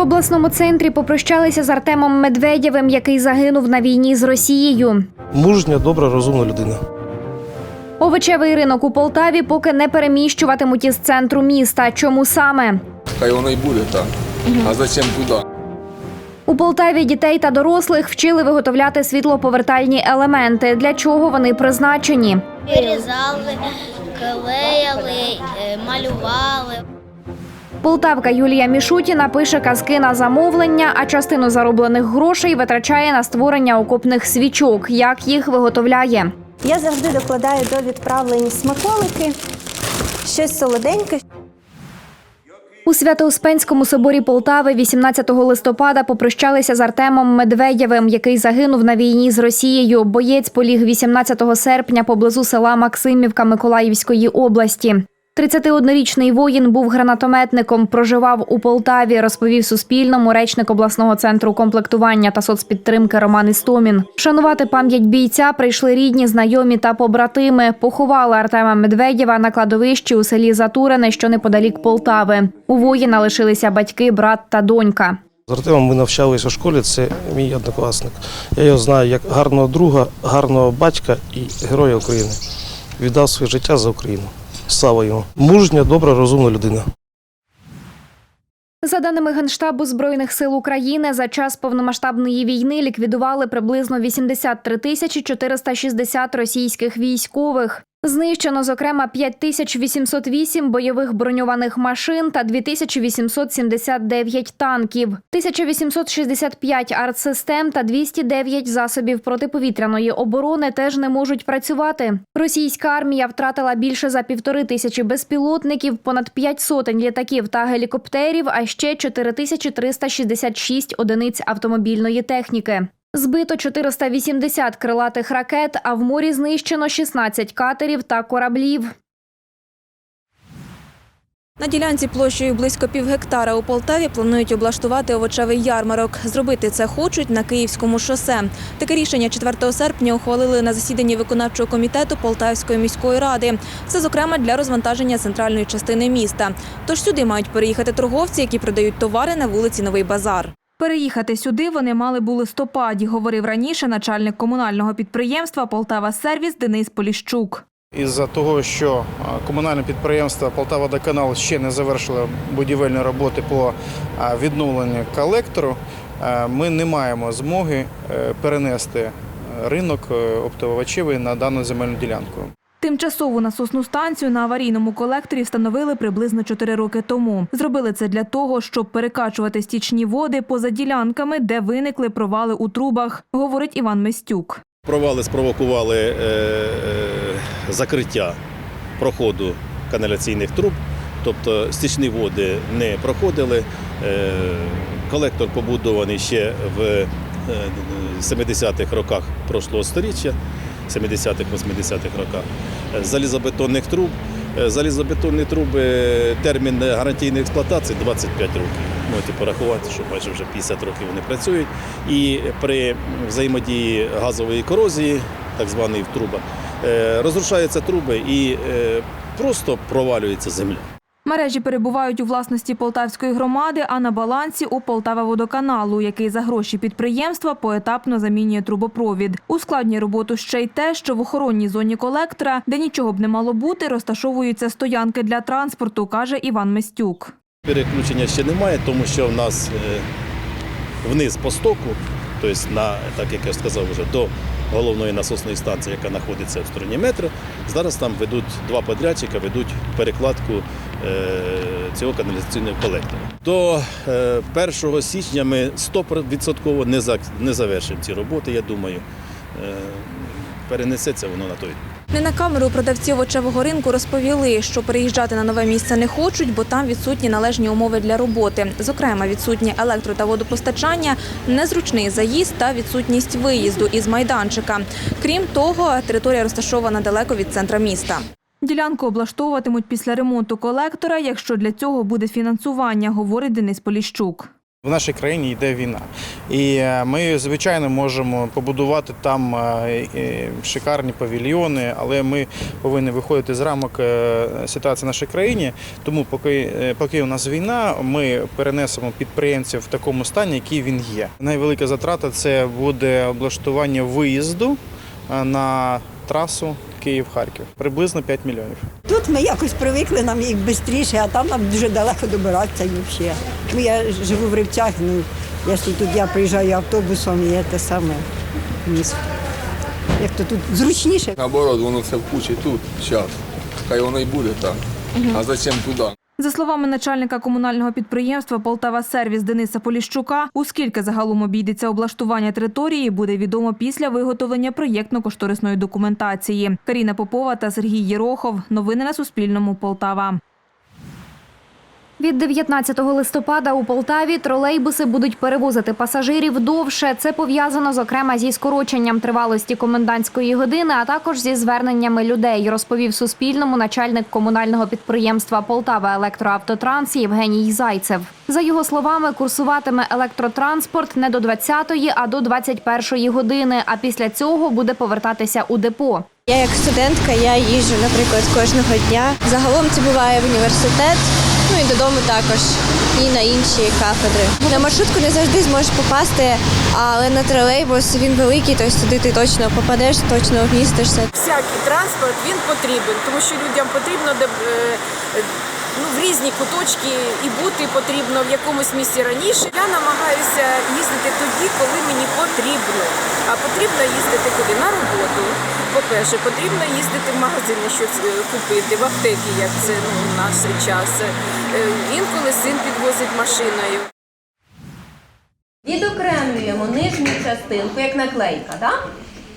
В обласному центрі попрощалися з Артемом Медведєвим, який загинув на війні з Росією. Мужня, добра, розумна людина. Овочевий ринок у Полтаві поки не переміщуватимуть із центру міста. Чому саме? Хай воно і буде там. А зачем туди? У Полтаві дітей та дорослих вчили виготовляти світлоповертальні елементи. Для чого вони призначені? Вирізали, клеяли, е, малювали. Полтавка Юлія Мішутіна пише казки на замовлення, а частину зароблених грошей витрачає на створення окопних свічок. Як їх виготовляє? Я завжди докладаю до відправлень смаколики, щось солоденьке. У Свято-Успенському соборі Полтави 18 листопада попрощалися з Артемом Медведєвим, який загинув на війні з Росією. Боєць поліг 18 серпня поблизу села Максимівка Миколаївської області. 31-річний воїн був гранатометником, проживав у Полтаві, розповів Суспільному речник обласного центру комплектування та соцпідтримки Роман Істомін. Шанувати пам'ять бійця прийшли рідні, знайомі та побратими. Поховали Артема Медведєва на кладовищі у селі Затурене, що неподалік Полтави. У воїна лишилися батьки, брат та донька. З Артемом ми навчалися в школі, це мій однокласник. Я його знаю як гарного друга, гарного батька і героя України. Віддав своє життя за Україну. Слава йому. Мужня, добра, розумна людина. За даними Генштабу Збройних сил України, за час повномасштабної війни ліквідували приблизно 83 тисячі 460 російських військових. Знищено, зокрема, 5808 бойових броньованих машин та 2879 танків, 1865 артсистем та 209 засобів протиповітряної оборони теж не можуть працювати. Російська армія втратила більше за півтори тисячі безпілотників, понад п'ять сотень літаків та гелікоптерів, а ще 4366 одиниць автомобільної техніки. Збито 480 крилатих ракет, а в морі знищено 16 катерів та кораблів. На ділянці площею близько півгектара у Полтаві планують облаштувати овочевий ярмарок. Зробити це хочуть на Київському шосе. Таке рішення 4 серпня ухвалили на засіданні виконавчого комітету Полтавської міської ради. Це, зокрема, для розвантаження центральної частини міста. Тож сюди мають переїхати торговці, які продають товари на вулиці Новий Базар. Переїхати сюди вони мали бу листопаді, говорив раніше начальник комунального підприємства Полтава Сервіс Денис Поліщук. Із-за того, що комунальне підприємство Полтавадоканал ще не завершило будівельні роботи по відновленню колектору, ми не маємо змоги е, перенести ринок е, на дану земельну ділянку. Тимчасову насосну станцію на аварійному колекторі встановили приблизно 4 роки тому. Зробили це для того, щоб перекачувати стічні води поза ділянками, де виникли провали у трубах, говорить Іван Местюк. Провали спровокували е, е, закриття проходу каналяційних труб, тобто стічні води не проходили. Е, колектор побудований ще в е, 70-х роках прошлого століття, 70-х-80-х роках. Е, Залізобетонних труб. Е, Залізобетонні труби, термін гарантійної експлуатації 25 років. Можете порахувати, що майже вже 50 років вони працюють. І при взаємодії газової корозії, так званої в трубах, е, розрушаються труби і просто провалюється земля. Мережі перебувають у власності Полтавської громади, а на балансі у Полтава водоканалу, який за гроші підприємства поетапно замінює трубопровід. Ускладнює роботу ще й те, що в охоронній зоні колектора, де нічого б не мало бути, розташовуються стоянки для транспорту, каже Іван Местюк. Переключення ще немає, тому що в нас е, вниз по стоку, тобто на, так як я сказав вже, до головної насосної станції, яка знаходиться в стороні метро, зараз там ведуть два подрядчика, ведуть перекладку цього каналізаційного колектора. До е, 1 січня ми 100% не, за, не завершимо ці роботи, я думаю. Е, перенесеться воно на той. Не на камеру продавці овочевого ринку розповіли, що переїжджати на нове місце не хочуть, бо там відсутні належні умови для роботи. Зокрема, відсутні електро та водопостачання, незручний заїзд та відсутність виїзду із майданчика. Крім того, територія розташована далеко від центра міста. Ділянку облаштовуватимуть після ремонту колектора, якщо для цього буде фінансування, говорить Денис Поліщук. В нашій країні йде війна, і е, ми звичайно можемо побудувати там е, е, шикарні павільйони, але ми повинні виходити з рамок ситуації в нашій країні. Тому, поки, поки у нас війна, ми перенесемо підприємців в такому стані, який він є. Найвелика затрата це буде облаштування виїзду на трасу Київ-Харків, приблизно 5 мільйонів. Тут ми якось привикли, нам їх швидше, а там нам дуже далеко добиратися і взагалі. Ну, я живу в Рівцях, ну, якщо тут я приїжджаю автобусом, і те саме місто. Як то тут зручніше. Наоборот, воно все в кучі тут, зараз. Хай воно і буде так. А зачем туди? За словами начальника комунального підприємства Полтава Сервіс Дениса Поліщука, у скільки загалом обійдеться облаштування території, буде відомо після виготовлення проєктно-кошторисної документації. Каріна Попова та Сергій Єрохов. Новини на Суспільному. Полтава. Від 19 листопада у Полтаві тролейбуси будуть перевозити пасажирів довше. Це пов'язано зокрема зі скороченням тривалості комендантської години, а також зі зверненнями людей, розповів Суспільному начальник комунального підприємства Полтава Електроавтотранс Євгеній Зайцев. За його словами, курсуватиме електротранспорт не до 20-ї, а до 21-ї години. А після цього буде повертатися у депо. Я як студентка, я їжджу, наприклад, кожного дня. Загалом це буває університет, ну і додому також, і на інші кафедри. На маршрутку не завжди зможеш попасти, але на тролейбус він великий, тобто туди ти точно попадеш, точно вмістишся. Всякий транспорт він потрібен, тому що людям потрібно де, е, ну, в різні куточки і бути потрібно в якомусь місці раніше. Я намагаюся їздити тоді, коли мені потрібно. А потрібно їздити куди? На роботу. По-перше, потрібно їздити в магазини, щось е, купити, в аптеки, як це ну, в наш час. Е, Інколи син підвозить машиною. Відокремлюємо нижню частинку, як наклейка, да?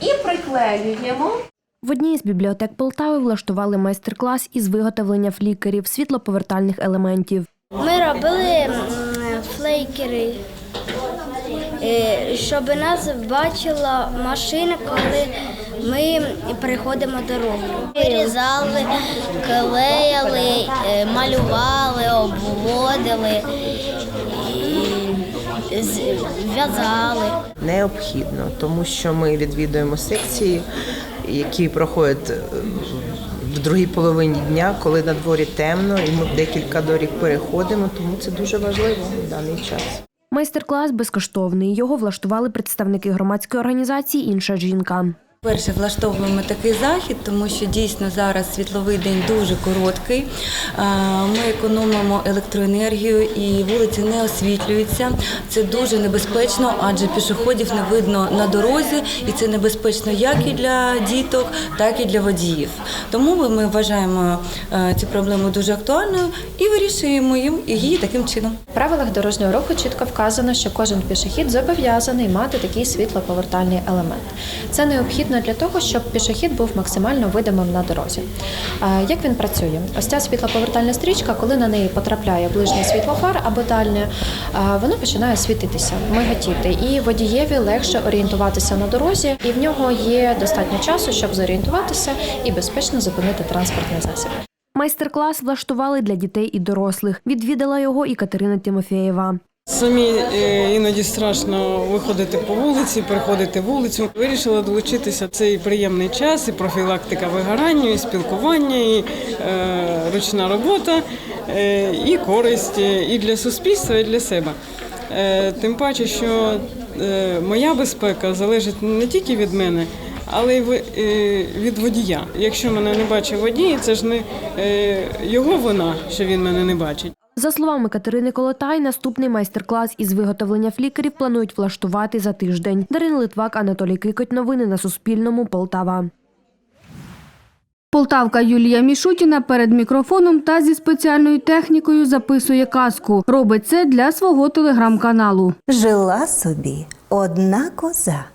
і приклеюємо. В одній з бібліотек Полтави влаштували майстер-клас із виготовлення флікерів світлоповертальних елементів. Ми робили флейкери, е, щоб нас бачила машина, коли ми переходимо дорогу. Вирізали, клеїли, е, малювали, обводили, в'язали. Необхідно, тому що ми відвідуємо секції, які проходять е, в другій половині дня, коли на дворі темно, і ми декілька доріг переходимо, тому це дуже важливо в даний час. Майстер-клас безкоштовний. Його влаштували представники громадської організації Інша жінка. Перше влаштовуємо такий захід, тому що дійсно зараз світловий день дуже короткий. Е, Ми економимо електроенергію і вулиці не освітлюються. Це дуже небезпечно, адже пішоходів не видно на дорозі, і це небезпечно як і для діток, так і для водіїв. Тому ми- вважаємо е, цю проблему дуже актуальною і вирішуємо її таким чином. В правилах дорожнього руху чітко вказано, що кожен пішохід зобов'язаний мати такий світлоповертальний елемент. Це необхідно для того, щоб пішохід був максимально видимим на дорозі. Як він працює? Ось ця світлоповертальна стрічка, коли на неї потрапляє ближнє світло фар або дальнє, а, воно починає світитися, миготіти. І водієві легше орієнтуватися на дорозі, і в нього є достатньо часу, щоб зорієнтуватися і безпечно зупинити транспортний засіб. Майстер-клас влаштували для дітей і дорослих. Відвідала його і Катерина Тимофєєва. Самі е, іноді страшно виходити по вулиці, переходити вулицю. Вирішила долучитися цей приємний час, і профілактика вигоранню, і спілкування, і е, ручна робота, е, і користь е, і для суспільства, і для себе. Е, тим паче, що е, моя безпека залежить не тільки від мене. Але й е, від водія. Якщо мене не бачить водій, це ж не його вина, що він мене не бачить. За словами Катерини Колотай, наступний майстер-клас із виготовлення флікерів планують влаштувати за тиждень. Дарина Литвак, Анатолій Кикоть. Новини на Суспільному. Полтава. Полтавка Юлія Мішутіна перед мікрофоном та зі спеціальною технікою записує казку. Робить це для свого телеграм-каналу. Жила собі одна коза,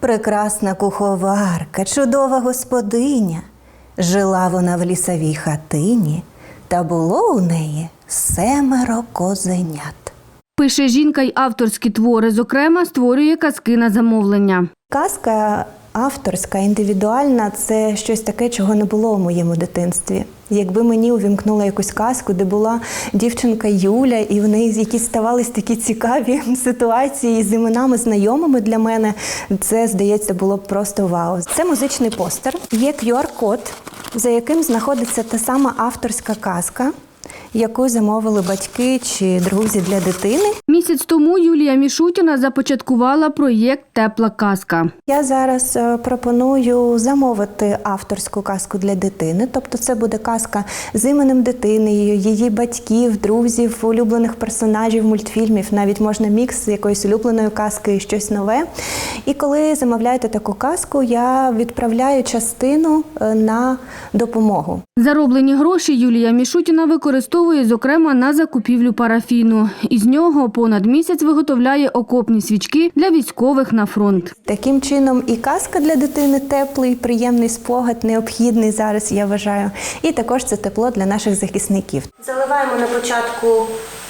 прекрасна куховарка, чудова господиня. Жила вона в лісовій хатині, та було у неї семеро козенят. Пише жінка й авторські твори, зокрема, створює казки на замовлення. Казка авторська, індивідуальна це щось таке, чого не було у моєму дитинстві. Якби мені увімкнула якусь казку, де була дівчинка Юля, і в неї якісь ставались такі цікаві ситуації з іменами знайомими для мене, це здається було б просто вау. Це музичний постер. Є QR-код, за яким знаходиться та сама авторська казка, яку замовили батьки чи друзі для дитини. Місяць тому Юлія Мішутіна започаткувала проєкт Тепла казка. Я зараз е, пропоную замовити авторську казку для дитини. Тобто, це буде казка з іменем дитини, її батьків, друзів, улюблених персонажів, мультфільмів. Навіть можна мікс з якоїсь улюбленої казки і щось нове. І коли замовляєте таку казку, я відправляю частину е, на допомогу. Зароблені гроші Юлія Мішутіна використовує, зокрема, на закупівлю парафіну. Із нього понад місяць виготовляє окопні свічки для військових на фронт. Таким чином, і казка для дитини теплий, приємний спогад, необхідний зараз, я вважаю. І також це тепло для наших захисників. Заливаємо на початку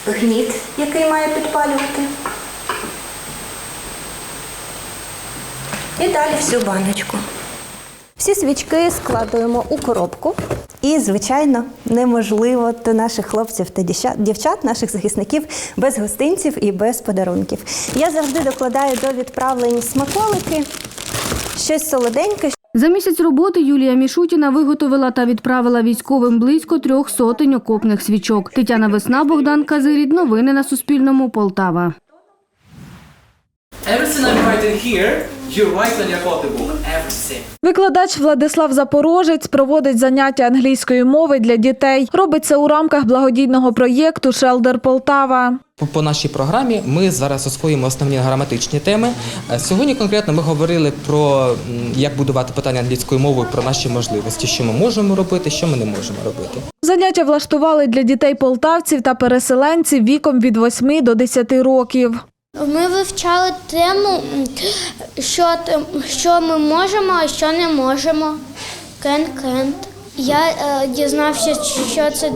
гніт, який має підпалювати. І далі всю баночку. Всі свічки складуємо у коробку. І, звичайно, неможливо до наших хлопців та дівчат- наших захисників, без гостинців і без подарунків. Я завжди докладаю до відправлень смаколики, щось солоденьке, За місяць роботи Юлія Мішутіна виготовила та відправила військовим близько трьох сотень окопних свічок. Тетяна Весна, Богдан Казирід. Новини на Суспільному. Полтава. Everything I'm writing here, you write on your copybook. Everything. Викладач Владислав Запорожець проводить заняття англійської мови для дітей. Робить це у рамках благодійного проєкту Шелдер Полтава. По- нашій програмі ми зараз освоїмо основні граматичні теми. Е, Сьогодні конкретно ми говорили про як будувати питання англійською мовою, про наші можливості, що ми можемо робити, що ми не можемо робити. Заняття влаштували для дітей полтавців та переселенців віком від 8 до 10 років. Ми вивчали тему, що, що ми можемо, а що не можемо. Кен-кент. Я е, дізнався, що це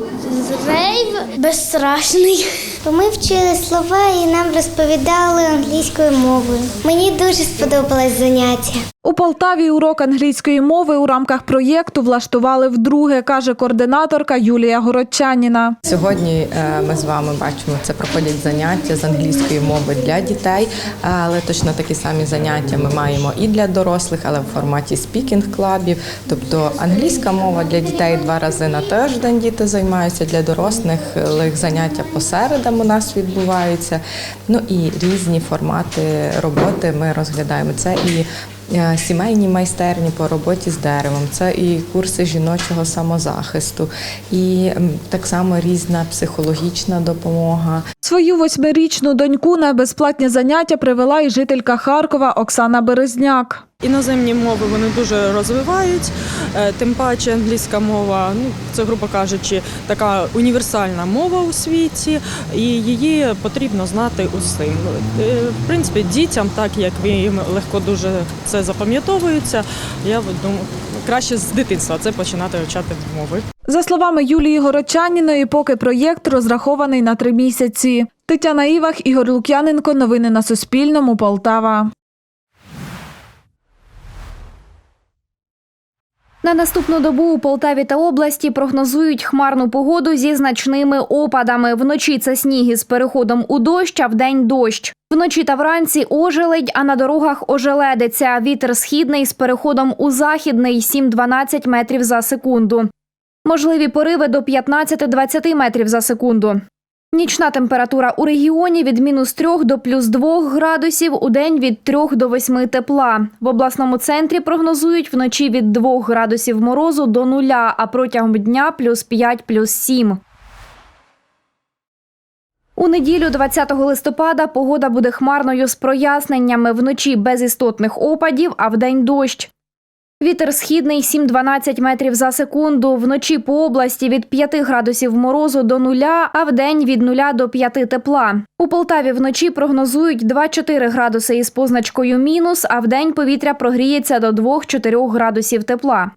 рейв безстрашний. Ми вчили слова і нам розповідали англійською мовою. Мені дуже сподобалось заняття. У Полтаві урок англійської мови у рамках проєкту влаштували вдруге, каже координаторка Юлія Городчаніна. Сьогодні е, ми з вами бачимо, це проходять заняття з англійської мови для дітей, але точно такі самі заняття ми маємо і для дорослих, але в форматі спікінг-клабів. Тобто англійська мова для дітей два рази на тиждень діти займаються, для дорослих лих заняття по середам у нас відбуваються. Ну і різні формати роботи ми розглядаємо. Це і е, Сімейні майстерні по роботі з деревом, це і курси жіночого самозахисту, і так само різна психологічна допомога. Свою восьмирічну доньку на безплатні заняття привела і жителька Харкова Оксана Березняк. Іноземні мови вони дуже розвивають, е, тим паче англійська мова, ну це грубо кажучи, така універсальна мова у світі, і її потрібно знати усім. Е, В принципі, дітям, так як їм легко дуже це запам'ятовується, я думаю, краще з дитинства це починати вивчати мови. За словами Юлії Городчаніної, поки проєкт розрахований на три місяці. Тетяна Івах, Ігор Лук'яненко. Новини на Суспільному. Полтава. На наступну добу у Полтаві та області прогнозують хмарну погоду зі значними опадами. Вночі це сніг із переходом у дощ, а вдень дощ. Вночі та вранці ожеледь, а на дорогах ожеледиться. Вітер східний з переходом у західний 7-12 метрів за секунду. Можливі пориви до 15-20 метрів за секунду. Нічна температура у регіоні від мінус 3 до плюс 2 градусів, у день від 3 до 8 тепла. В обласному центрі прогнозують вночі від 2 градусів морозу до нуля, а протягом дня плюс 5, плюс 7. У неділю, 20 листопада, погода буде хмарною з проясненнями. Вночі без істотних опадів, а вдень дощ. Вітер східний 7-12 метрів за секунду. Вночі по області від 5 градусів морозу до нуля, а вдень від нуля до 5 тепла. У Полтаві вночі прогнозують 2-4 градуси із позначкою мінус, а вдень повітря прогріється до 2-4 градусів тепла.